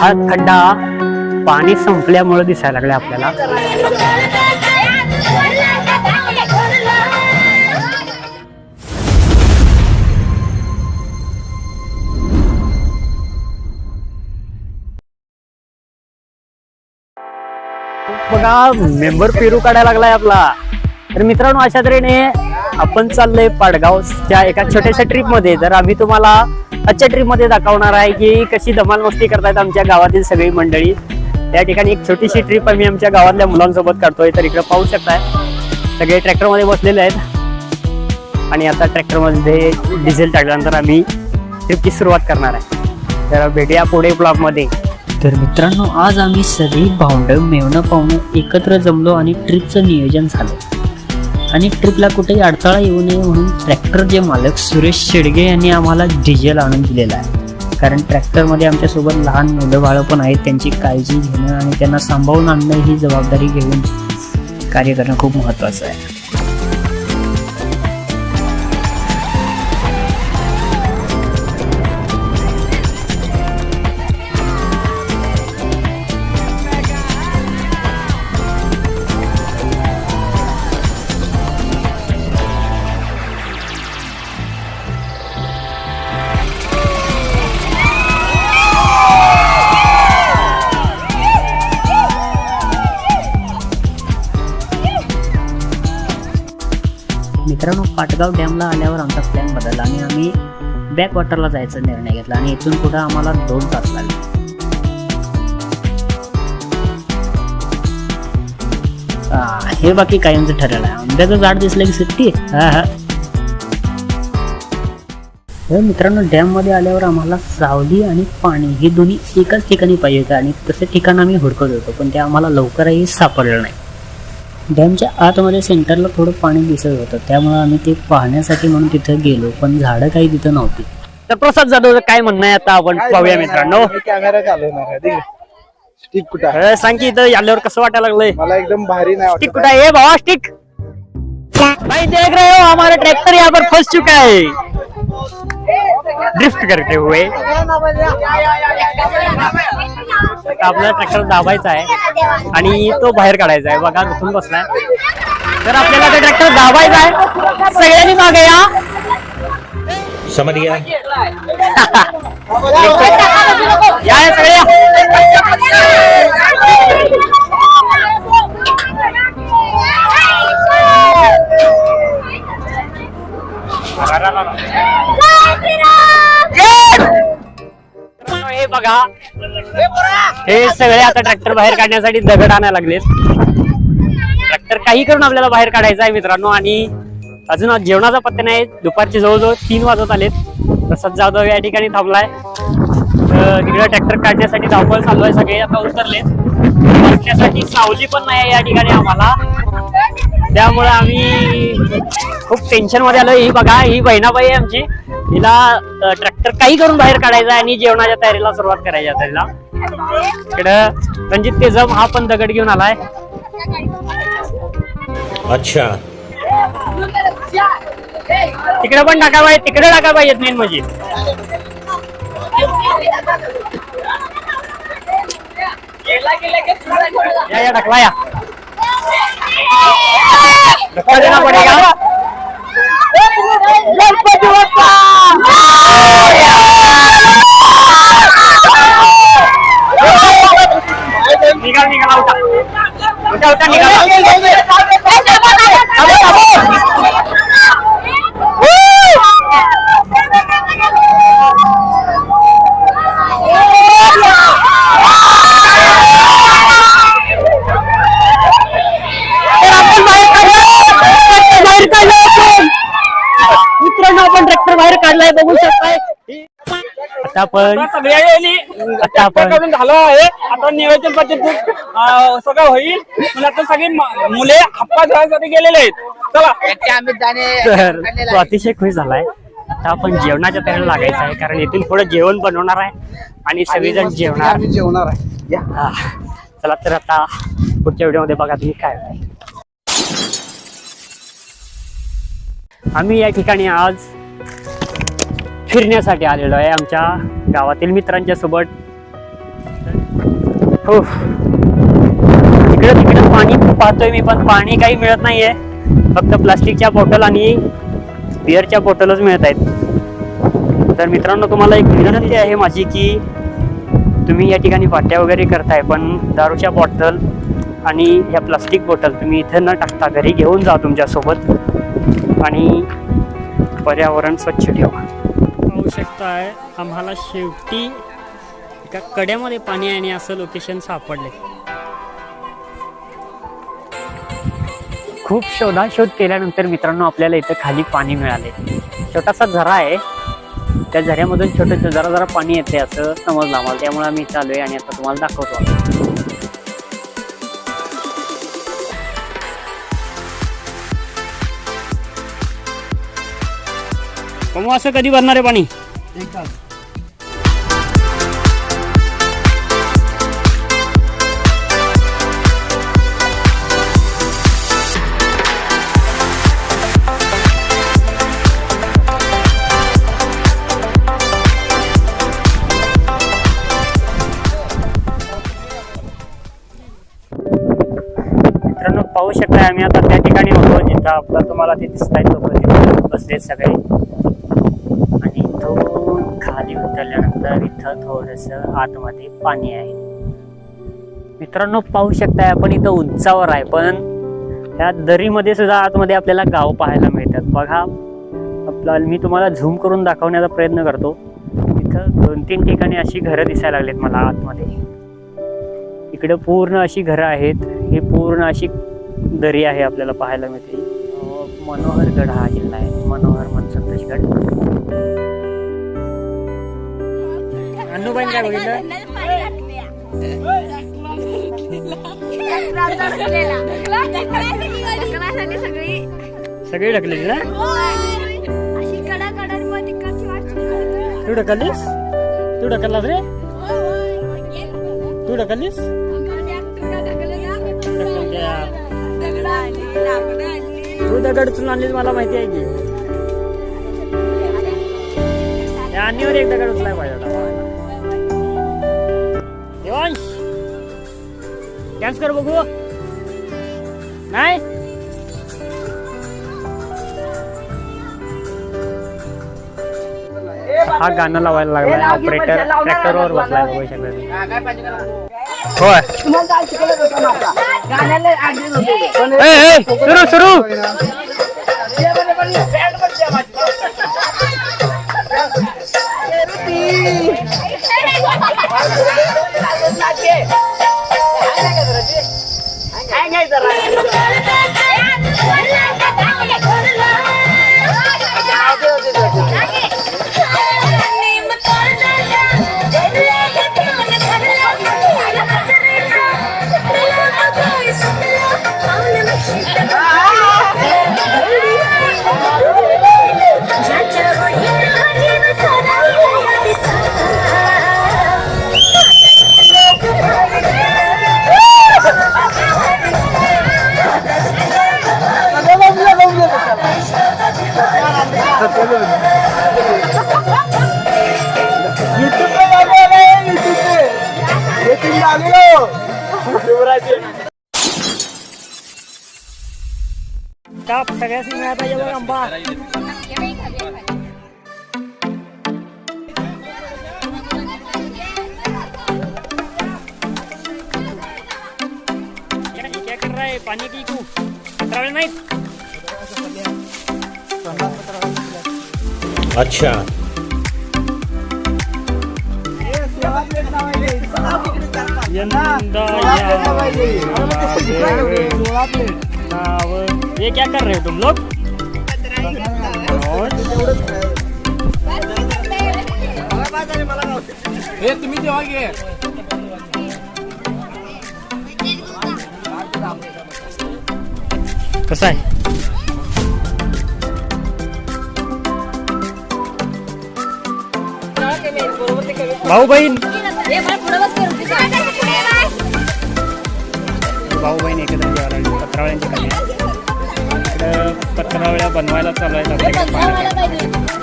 हा खड्डा पाणी संपल्यामुळे दिसायला लागला आपल्याला. बघा मेंबर पेरू काढायला लागलाय आपला. तर मित्रांनो अशा तऱ्हेने आपण चाललोय पाडगावच्या एका छोट्याशा ट्रिपमध्ये. तर आम्ही तुम्हाला आजच्या ट्रीपमध्ये दाखवणार आहे की कशी धमाल मस्ती करतायत आमच्या गावातील सगळी मंडळी. त्या ठिकाणी एक छोटीशी ट्रिप आम्ही आमच्या गावातल्या मुलांसोबत करतोय तर इकडे पाहू शकताय. सगळे ट्रॅक्टरमध्ये बसलेले आहेत. आणि आता ट्रॅक्टरमध्ये डिझेल टाकल्यानंतर आम्ही ट्रिपची सुरुवात करणार आहे. तर भेटूया पुढे ब्लॉगमध्ये तर मित्रांनो आज आम्ही सगळी भावंड मेवणं पाहुणं एकत्र जमलो आणि ट्रिपचं नियोजन झालं. आणि ट्रिपला कुठेही अडथळा येऊ नये म्हणून ट्रॅक्टरचे मालक सुरेश शेडगे यांनी आम्हाला डिझेल आणून दिलेला आहे. कारण ट्रॅक्टरमध्ये आमच्यासोबत लहान मुलं बाळं पण आहेत त्यांची काळजी घेणं आणि त्यांना सांभाळून आणणं ही जबाबदारी घेऊन कार्य करणं खूप महत्त्वाचं आहे. मित्रांनो पाटगाव डॅमला आल्यावर आमचा प्लॅन बदलला आणि आम्ही बॅक वॉटरला जायचा निर्णय घेतला आणि इथून पुढे आम्हाला दोन तास लागले. हे बाकी कायमचं ठरलेलं आहे. आंब्याचं झाड दिसलं की सुट्टी? हा हा. तर मित्रांनो डॅममध्ये आल्यावर आम्हाला सावली आणि पाणी हे दोन्ही एकाच ठिकाणी पाहिजे होतं आणि तसं ठिकाण आम्ही हुडकत होतो पण ते आम्हाला लवकरही सापडलं नाही. डॅमच्या आतमध्ये सेंटरला थोडं पाणी दिसत होतं. त्यामुळे आम्ही ते पाहण्यासाठी म्हणून तिथं गेलो पण झाडं काही तिथं नव्हती. तर प्रसाद जाधव काय म्हणणं आहे आता आपण पाहूया मित्रांनो? कॅमेरा चालवणार स्टिक कुठं सांग की इथं आल्यावर कसं वाटायला लागलंय? मला एकदम भारी नाही स्टिक कुठं आहे? ए भावा स्टिक भाई देख रहे हो हमारा ट्रैक्टर यहाँ पर फंस चुका है ड्रिफ्ट करते हुए. आपल्याला ट्रॅक्टर दाबायचा आहे आणि तो बाहेर काढायचा आहे. बघा रुसून बसलाय. तर आपल्याला ते ट्रॅक्टर दाबायचा आहे. सगळ्यांनी मागे या. समझ गया या या सगळे या. बघा. हे सगळे आता ट्रॅक्टर बाहेर काढण्यासाठी दगड आणायला लागलेत. ट्रॅक्टर काही करून आपल्याला बाहेर काढायचं आहे मित्रांनो. आणि अजून जेवणाचा पत्ता नाही. दुपारचे जवळजवळ तीन वाजत आलेत. प्रसाद जाधव या ठिकाणी थांबलाय. तिकडे ट्रॅक्टर काढण्यासाठी धावपळ चालू आहे. सगळे आता उतरलेत. बसण्यासाठी सावली पण नाही या ठिकाणी आम्हाला. त्यामुळे आम्ही खूप टेन्शनमध्ये आलो ही बघा ही बहिणाबाई आहे आमची. हिला ट्रॅक्टर काही करून बाहेर काढायचा आहे आणि जेवणाच्या तयारीला सुरुवात करायची आहे तिला इकडं रणजित तेजम हा पण दगड घेऊन आलाय. अच्छा. तिकडे पण टाका पाहिजे तिकडे टाका पाहिजेत मेन म्हणजे या या टाकला या. धक्का देना पडेगा. निघाल निघाला उठा उठा उठा निघाला आता आपण आपण करून झालं आहे. आता नियोजन पद्धतीत अं, सगळं होईल. पण आता सगळी म- मुले हप्पा धुवायसाठी गेलेले आहेत. चला. तर तो अतिशय खुश झालाय. आता आपण जेवणाच्या तयारीला लागायचं आहे कारण इथून पुढे जेवण बनवणार आहे आणि सगळेजण जेवणार. आम्ही जेवणार आहे. या. हा. चला तर आता पुढच्या व्हिडिओमध्ये बघा तुम्ही काय होतंय. आम्ही या ठिकाणी आज फिरण्यासाठी आलेलो आहे आमच्या गावातील मित्रांच्या सोबत हो तिकडं तिकडं पाणी पाहतोय मी पण पाणी काही मिळत नाहीये. फक्त प्लास्टिकच्या बॉटल आणि बिअरच्या बॉटलच मिळत आहेत. तर मित्रांनो तुम्हाला एक विनंती आहे माझी की तुम्ही या ठिकाणी पाट्या वगैरे करताय पण दारूच्या बॉटल आणि या प्लास्टिक बॉटल तुम्ही इथं न टाकता घरी घेऊन जा तुमच्यासोबत आणि पर्यावरण स्वच्छ ठेवा. पाहू शकताय आम्हाला शेवटी एका कड्यामध्ये पाणी आहे आणि असं लोकेशन सापडले. खूप शोधाशोध केल्यानंतर मित्रांनो आपल्याला इथं खाली पाणी मिळाले. छोटासा झरा आहे. त्या झऱ्यामधून छोटं जरा जरा पाणी येते असं समजलं आम्हाला. त्यामुळे आम्ही चालू आहे आणि आता तुम्हाला दाखवतो. मग असं कधी भरणार आहे पाणी? मित्रांनो पाहू शकताय आम्ही आता त्या ठिकाणी होतो जिथं आपलं तुम्हाला ते दिसत आहेत लोक तिथे बसलेत सगळे. खाली उतरल्यानंतर इथं थोडस आतमध्ये पाणी आहे. मित्रांनो पाहू शकताय आपण इथं उंचावर आहे पण ह्या दरीमध्ये सुद्धा आतमध्ये आपल्याला गाव पाहायला मिळतात. बघा आपला मी तुम्हाला झूम करून दाखवण्याचा प्रयत्न करतो. इथं दोन तीन ठिकाणी अशी घरं दिसायला लागलीत मला आतमध्ये. इकडे पूर्ण अशी घरं आहेत. ही पूर्ण अशी दरी आहे आपल्याला पाहायला मिळते. मनोहरगड हा जिल्हा आहे. मनोहर अन्नूबाईन काय बघितलं सगळी. सगळी ढकलेली ना? तू ढकललीस? तू ढकललास रे? तू ढकललीस? तू दगड उचलून आणलीस मला माहिती आहे की. अन्नीवर एक दगड उचलाय पाहिजे डान्स कर बघू नाही हा गाणं लावायला लागलाय ऑपरेटर ट्रॅक्टरवर बसलाय बघू शकता तुम्ही. होय ए, ए, सुरू सुरू काप सगळ्याच मिळाला पाहिजे बघ आंबा क्या क्या कर रहा है पानी की कू पत्रावळे नाहीत अच्छा यंदा नाव ये क्या कर रहे हो तुम लोग और हे तुम्ही जेव्हा घे. कसं आहे? भाऊ बहीण. भाऊ बहीण एकत्र जेवायला पत्रावळ्यांची कमी इकडं पत्रावळ्या बनवायला चालू आहेत आपल्याकडे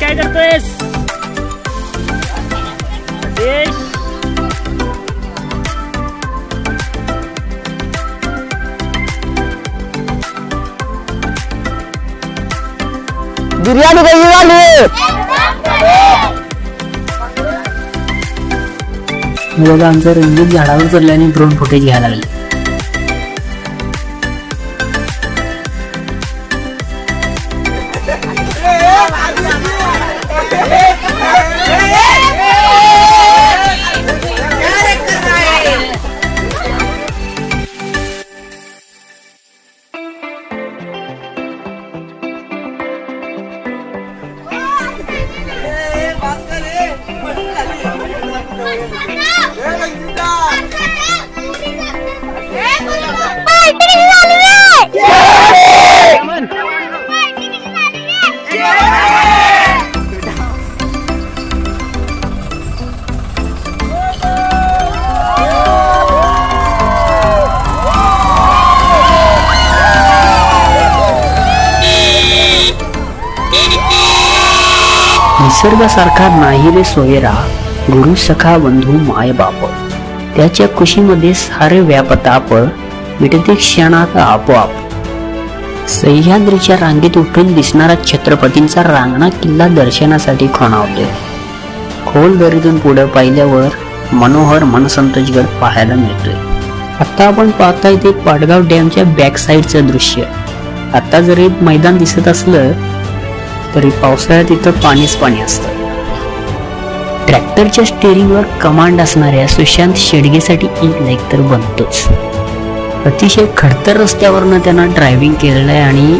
काय करतोयस? सतीश? बिर्याणी कशी झाली. हे बघा आमचं रंगीत झाडावर चढल्याने ड्रोन फुटेज घ्यायला लागले. निसर्गासारखा नाही रे सोयरा गुरु सखा बंधू माय बाप. त्याच्या खुशीमध्ये सारे व्यापताप मिटते क्षणात आपोआप. सह्याद्रीच्या रांगेत उठून दिसणारा छत्रपतींचा रांगणा किल्ला दर्शनासाठी खणावते. खोल दरीतून पुढे पाहिल्यावर मनोहर मनसंतोषगड पाहायला मिळतोय. आता आपण पाहताय ते पाडगाव डॅमच्या बॅक साईडचं दृश्य. आता जरी मैदान दिसत असलं तरी पावसाळ्यात इथं पाणीच पाणी असतं. ट्रॅक्टरच्या स्टेअरिंगवर कमांड असणाऱ्या सुशांत शेडगेसाठी e एक लाईक तर बनतोच. अतिशय खडतर रस्त्यावरनं त्यांना ड्रायव्हिंग केलेलं आहे आणि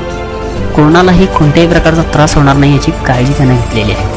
कोणालाही कोणत्याही प्रकारचा त्रास होणार नाही याची काळजी त्यांना घेतलेली आहे.